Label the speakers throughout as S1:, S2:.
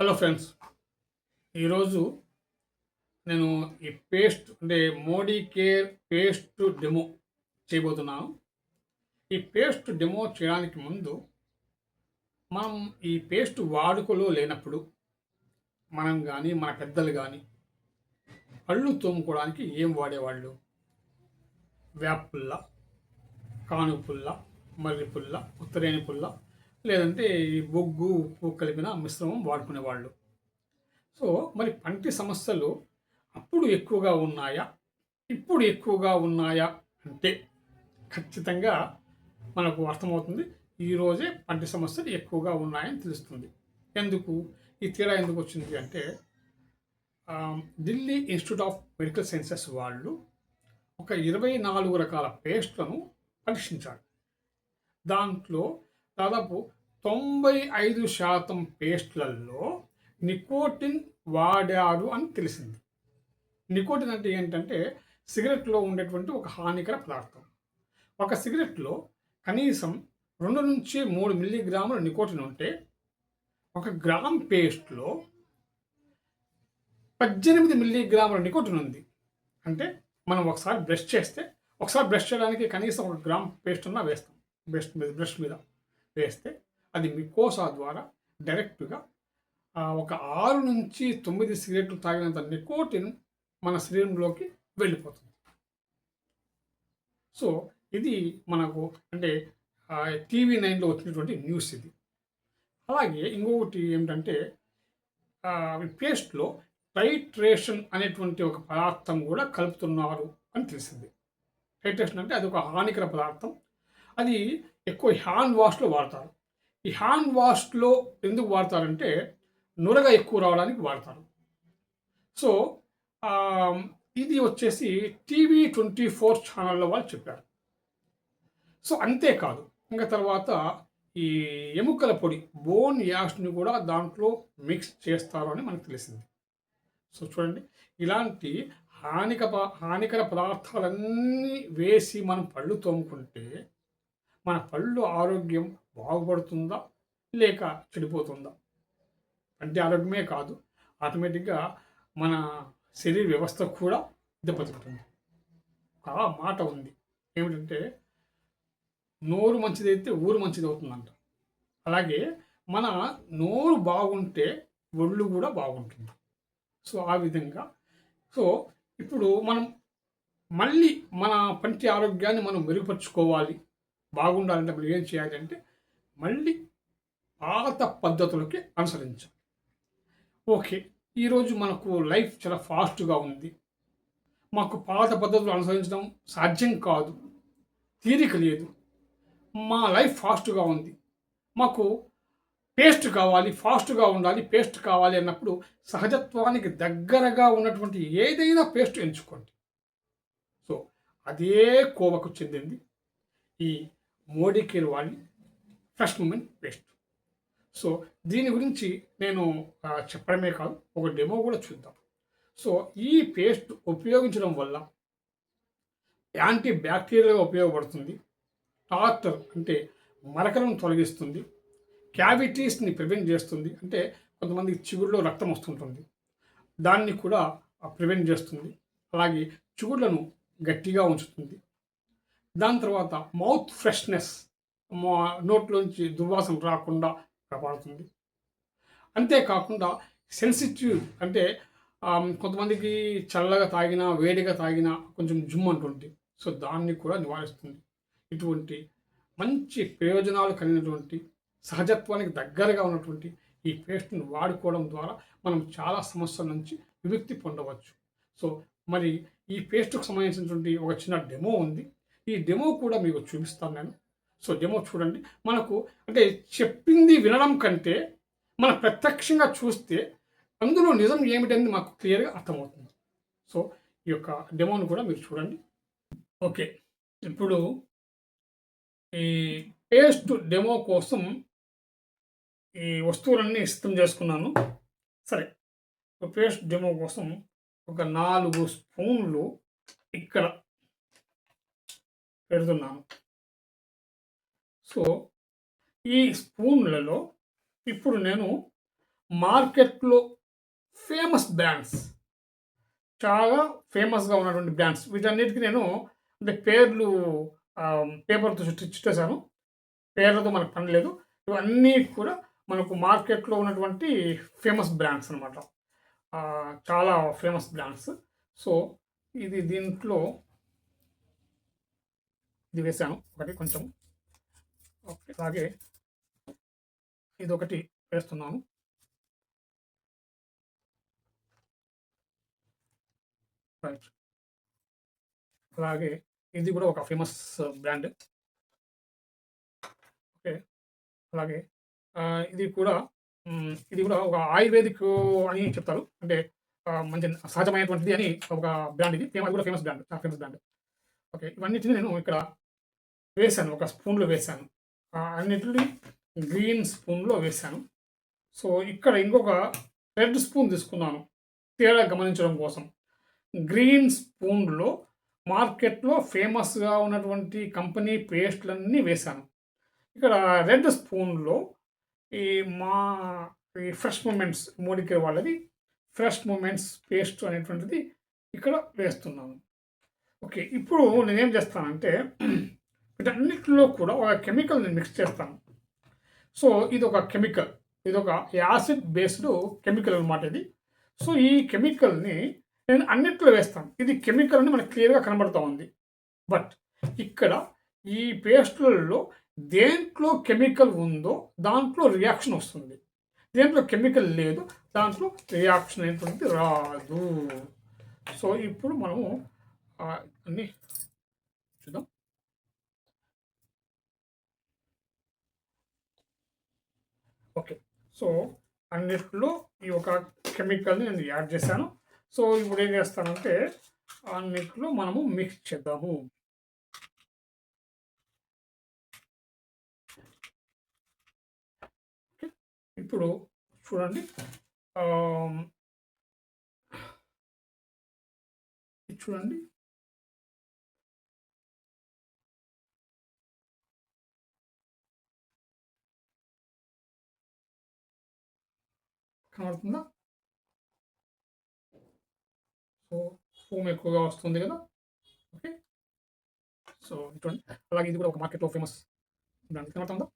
S1: Hello friends ఈరోజు నేను ఈ పేస్ట్ అంటే మోడీ కేర్ పేస్ట్ డెమో చేయబోతున్నాను. ఈ పేస్ట్ డెమో చేయడానికి ముందు మనం ఈ పేస్ట్ వాడుకలో లేనప్పుడు మనం కానీ మన పెద్దలు కానీ పళ్ళు తోముకోవడానికి ఏం వాడేవాళ్ళు? వేపుల్ల పుల్ల పుల్ల మర్రి పుల్ల ఉత్తరేణి పుల్ల లేదంటే ఈ బొగ్గు ఉప్పు కలిపిన మిశ్రమం వాడుకునేవాళ్ళు. సో మరి పంటి సమస్యలు అప్పుడు ఎక్కువగా ఉన్నాయా? ఇప్పుడు ఎక్కువగా ఉన్నాయా? అంటే ఖచ్చితంగా మనకు అర్థమవుతుంది ఈరోజే పంటి సమస్యలు ఎక్కువగా ఉన్నాయని తెలుస్తుంది. ఎందుకు? ఈ తేడా ఎందుకు వచ్చింది అంటే Delhi Institute of Medical Sciences వాళ్ళు ఒక ఇరవై నాలుగు రకాల పేస్ట్లను పరీక్షించారు. దాంట్లో దాదాపు తొంభై ఐదు శాతం పేస్ట్లలో నికోటిన్ వాడారు అని తెలిసింది. నికోటిన్ అంటే ఏంటంటే సిగరెట్లో ఉండేటువంటి ఒక హానికర పదార్థం. ఒక సిగరెట్లో కనీసం రెండు నుంచి మూడు మిల్లీగ్రాముల నికోటిన్ ఉంటే ఒక గ్రామ్ పేస్ట్లో పద్దెనిమిది మిల్లీగ్రాముల నికోటిన్ ఉంది. అంటే మనం ఒకసారి బ్రష్ చేస్తే ఒకసారి బ్రష్ చేయడానికి కనీసం ఒక గ్రామ్ పేస్ట్ ఉన్నా వేస్తాం. బ్రష్ మీద బ్రష్ మీద వేస్తే అది మికోసా ద్వారా డైరెక్ట్గా ఒక ఆరు నుంచి తొమ్మిది సిగరెట్లు తాగినంత నికోటిన్ మన శరీరంలోకి వెళ్ళిపోతుంది. సో ఇది మనకు అంటే టీవీ నైన్లో వచ్చినటువంటి న్యూస్ ఇది. అలాగే ఇంకొకటి ఏమిటంటే పేస్ట్లో టైట్రేషన్ అనేటువంటి ఒక పదార్థం కూడా కలుపుతున్నారు అని తెలిసింది. టైట్రేషన్ అంటే అది ఒక హానికర పదార్థం. అది ఎక్కువ హ్యాండ్ వాష్లో వాడతారు. ఈ హ్యాండ్ వాష్లో ఎందుకు వాడతారంటే నురగ ఎక్కువ రావడానికి వాడతారు. సో ఇది వచ్చేసి టీవీ ట్వంటీ ఫోర్ ఛానల్లో వాళ్ళు చెప్పారు. సో అంతేకాదు ఇంకా తర్వాత ఈ ఎముకల పొడి బోన్ యాష్ని కూడా దాంట్లో మిక్స్ చేస్తారు అని మనకు తెలిసింది. సో చూడండి ఇలాంటి హానిక హానికర పదార్థాలన్నీ వేసి మనం పళ్ళు తోముకుంటే మన పళ్ళు ఆరోగ్యం బాగుపడుతుందా లేక చెడిపోతుందా? అంటే ఆరోగ్యమే కాదు. ఆటోమేటిక్గా మన శరీర వ్యవస్థ కూడా దెబ్బతింటుంది. ఆ మాట ఉంది. ఏమిటంటే నోరు మంచిదైతే ఊరు మంచిది అవుతుందంట అలాగే మన నోరు బాగుంటే ఒళ్ళు కూడా బాగుంటుంది. సో ఆ విధంగా. సో ఇప్పుడు మనం మళ్ళీ మన పంటి ఆరోగ్యాన్ని మనం మెరుగుపరుచుకోవాలి. బాగుండాలంటే మనం ఏం చేయాలంటే మళ్ళీ పాత పద్ధతులకి అనుసరించాలి. ఓకే ఈరోజు మనకు లైఫ్ చాలా ఫాస్ట్గా ఉంది. మాకు పాత పద్ధతులు అనుసరించడం సాధ్యం కాదు తీరిక లేదు. మా లైఫ్ ఫాస్ట్గా ఉంది. మాకు పేస్ట్ కావాలి ఫాస్ట్గా ఉండాలి పేస్ట్ కావాలి అన్నప్పుడు సహజత్వానికి దగ్గరగా ఉన్నటువంటి ఏదైనా పేస్ట్ ఎంచుకోండి. సో అదే కోవకు చెందింది ఈ మోడీకేర్ వాళ్ళని first fresh moment paste so దీని గురించి నేను చెప్పడమే కాదు ఒక డెమో కూడా చూద్దాం. సో ఈ పేస్ట్ ఉపయోగించడం వల్ల యాంటీ బ్యాక్టీరియల్గా ఉపయోగపడుతుంది. టార్టర్ అంటే మరకలను తొలగిస్తుంది. క్యావిటీస్ని ప్రివెంట్ చేస్తుంది. అంటే కొంతమంది చిగురులో రక్తం వస్తుంటుంది. దాన్ని కూడా ప్రివెంట్ చేస్తుంది. అలాగే చిగుర్లను గట్టిగా ఉంచుతుంది. దాని తర్వాత మౌత్ ఫ్రెష్నెస్ నోట్లోంచి దుర్వాసన రాకుండా కాపాడుతుంది. అంతేకాకుండా సెన్సిటివ్ అంటే కొంతమందికి చల్లగా తాగినా వేడిగా తాగినా కొంచెం జుమ్ అంటుంది. సో దాన్ని కూడా నివారిస్తుంది. ఇటువంటి మంచి ప్రయోజనాలు కలిగినటువంటి సహజత్వానికి దగ్గరగా ఉన్నటువంటి ఈ పేస్ట్ని వాడుకోవడం ద్వారా మనం చాలా సమస్యల నుంచి విముక్తి పొందవచ్చు. సో మరి ఈ పేస్ట్కు సంబంధించినటువంటి ఒక చిన్న డెమో ఉంది. ఈ డెమో కూడా మీకు చూపిస్తాను నేను. సో డెమో చూడండి. మనకు అంటే చెప్పింది వినడం కంటే మనం ప్రత్యక్షంగా చూస్తే అందులో నిజం ఏమిటనేది మాకు క్లియర్గా అర్థమవుతుంది. సో ఈ యొక్క డెమోను కూడా మీరు చూడండి. ఓకే. ఇప్పుడు ఈ పేస్ట్ డెమో కోసం ఈ వస్తువులన్నీ సిద్ధం చేసుకున్నాను. సరే. పేస్ట్ డెమో కోసం ఒక నాలుగు స్పూన్లు ఇక్కడ పెడుతున్నాను. సో ఈ స్పూన్లలో ఇప్పుడు నేను మార్కెట్లో ఫేమస్ బ్రాండ్స్ చాలా ఫేమస్గా ఉన్నటువంటి బ్రాండ్స్ వీటన్నిటికీ నేను అంటే పేర్లు పేపర్తో చుట్టి చుట్టేశాను. పేర్లతో మనకు పని లేదు. ఇవన్నీ కూడా మనకు మార్కెట్లో ఉన్నటువంటి ఫేమస్ బ్రాండ్స్ అనమాట చాలా ఫేమస్ బ్రాండ్స్. సో ఇది దీంట్లో ఇది వేసాను ఒకటి కొంచెం. ఓకే అలాగే ఇది ఒకటి వేస్తున్నాను. రైట్. అలాగే ఇది కూడా ఒక ఫేమస్ బ్రాండ్. ఓకే అలాగే ఇది కూడా ఇది కూడా ఒక ఆయుర్వేదిక్ అని చెప్తారు. అంటే మంచి సహజమైనటువంటిది అని ఒక బ్రాండ్ ఇది. ఫేమస్ కూడా ఫేమస్ బ్రాండ్ చాలా ఫేమస్ బ్రాండ్. ఓకే ఇవన్నిటిని నేను ఇక్కడ వేశాను ఒక స్పూన్లో వేశాను. అన్నిటిని గ్రీన్ స్పూన్లో వేశాను. సో ఇక్కడ ఇంకొక రెడ్ స్పూన్ తీసుకున్నాను తేడా గమనించడం కోసం. గ్రీన్ స్పూన్లో మార్కెట్లో ఫేమస్గా ఉన్నటువంటి కంపెనీ పేస్ట్లన్నీ వేశాను. ఇక్కడ రెడ్ స్పూన్లో ఈ మా ఈ ఫ్రెష్ మూమెంట్స్ మోడికే వాళ్ళది ఫ్రెష్ మూమెంట్స్ పేస్ట్ అనేటువంటిది ఇక్కడ వేస్తున్నాను. ఓకే ఇప్పుడు నేనేం చేస్తానంటే వీటన్నిటిలో కూడా ఒక కెమికల్ నేను మిక్స్ చేస్తాను సో ఇది ఒక కెమికల్ ఇది ఒక యాసిడ్ బేస్డ్ కెమికల్ అనమాట ఇది. సో ఈ కెమికల్ని నేను అన్నిట్లో వేస్తాను. ఇది కెమికల్ అని మనకు క్లియర్గా కనబడుతూ ఉంది. బట్ ఇక్కడ ఈ పేస్టులలో దేంట్లో కెమికల్ ఉందో దాంట్లో రియాక్షన్ వస్తుంది. దేంట్లో కెమికల్ లేదు దాంట్లో రియాక్షన్ అనేటువంటి రాదు. సో ఇప్పుడు మనము అన్ని చూద్దాం ఓకే. సో అన్నిట్లో ఈ ఒక కెమికల్ని నేను యాడ్ చేశాను. సో ఇప్పుడు ఏం చేస్తానంటే అన్నిట్లో మనము మిక్స్ చేద్దాము. ఇప్పుడు చూడండి. చూడండి. కనబడుతుందా సో ఫోమ్ ఎక్కువగా వస్తుంది కదా? ఓకే సో చూడండి అలాగే ఇది కూడా ఒక మార్కెట్లో ఫేమస్ బ్రాండ్ కనబడుతుందా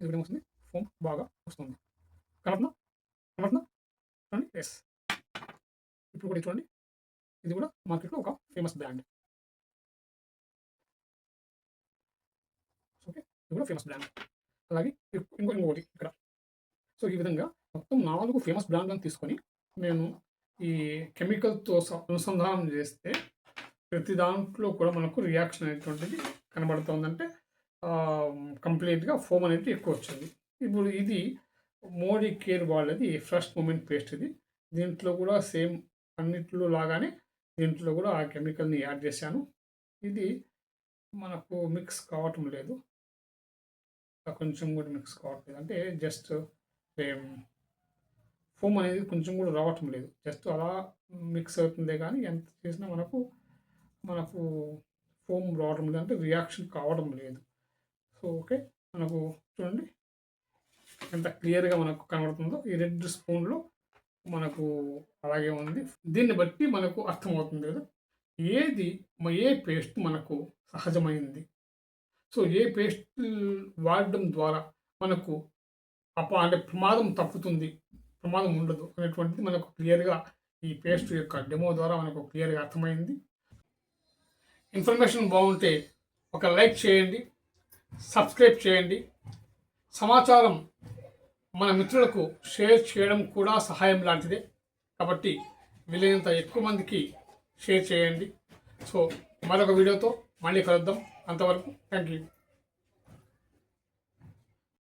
S1: ఇది కూడా వస్తుంది ఫోమ్ బాగా వస్తుంది. కనబడుతుందా కనబడుతుందా చూడండి ఎస్ ఇప్పుడు కూడా చూడండి ఇది కూడా మార్కెట్లో ఒక ఫేమస్ బ్రాండ్ ఓకే ఇది కూడా ఫేమస్ బ్రాండ్ అలాగే ఇంకో ఇంకొకటి ఇక్కడ. సో ఈ విధంగా మొత్తం నాలుగు ఫేమస్ బ్రాండ్లను తీసుకొని నేను ఈ కెమికల్తో అనుసంధానం చేస్తే ప్రతి దాంట్లో కూడా మనకు రియాక్షన్ అనేటువంటిది కనబడుతుందంటే కంప్లీట్గా ఫోమ్ అనేది ఎక్కువ వచ్చింది. ఇప్పుడు ఇది మోడీ కేర్ వాళ్ళది ఫ్రెష్ మూమెంట్ పేస్ట్ ఇది. దీంట్లో కూడా సేమ్ అన్నిట్లో లాగానే దీంట్లో కూడా ఆ కెమికల్ని యాడ్ చేశాను. ఇది మనకు మిక్స్ కావటం లేదు. కొంచెం కూడా మిక్స్ కావట్లేదు. అంటే జస్ట్ ఫోమ్ అనేది కొంచెం కూడా రావటం లేదు. జస్ట్ అలా మిక్స్ అవుతుందే కానీ ఎంత చేసినా మనకు మనకు ఫోమ్ రావడం లేదు. అంటే రియాక్షన్ కావడం లేదు. So okay. మనకు చూడండి. ఎంత క్లియర్గా మనకు కనబడుతుందో ఈ రెడ్ స్పూన్లో మనకు అలాగే ఉంది. దీన్ని బట్టి మనకు అర్థమవుతుంది కదా. ఏది ఏ పేస్ట్ మనకు సహజమైంది? సో ఏ పేస్ట్ వాడడం ద్వారా మనకు అప అంటే ప్రమాదం తప్పుతుంది ప్రమాదం ఉండదు అనేటువంటిది మనకు క్లియర్గా ఈ పేస్ట్ యొక్క డెమో ద్వారా మనకు క్లియర్గా అర్థమైంది. ఇన్ఫర్మేషన్ బాగుంటే ఒక లైక్ చేయండి సబ్స్క్రైబ్ చేయండి. సమాచారం మన మిత్రులకు షేర్ చేయడం కూడా సహాయం లాంటిదే. కాబట్టి వీలైనంత ఎక్కువ మందికి షేర్ చేయండి. సో మరొక వీడియోతో మళ్ళీ కలుద్దాం. అంతవరకు థ్యాంక్ యూ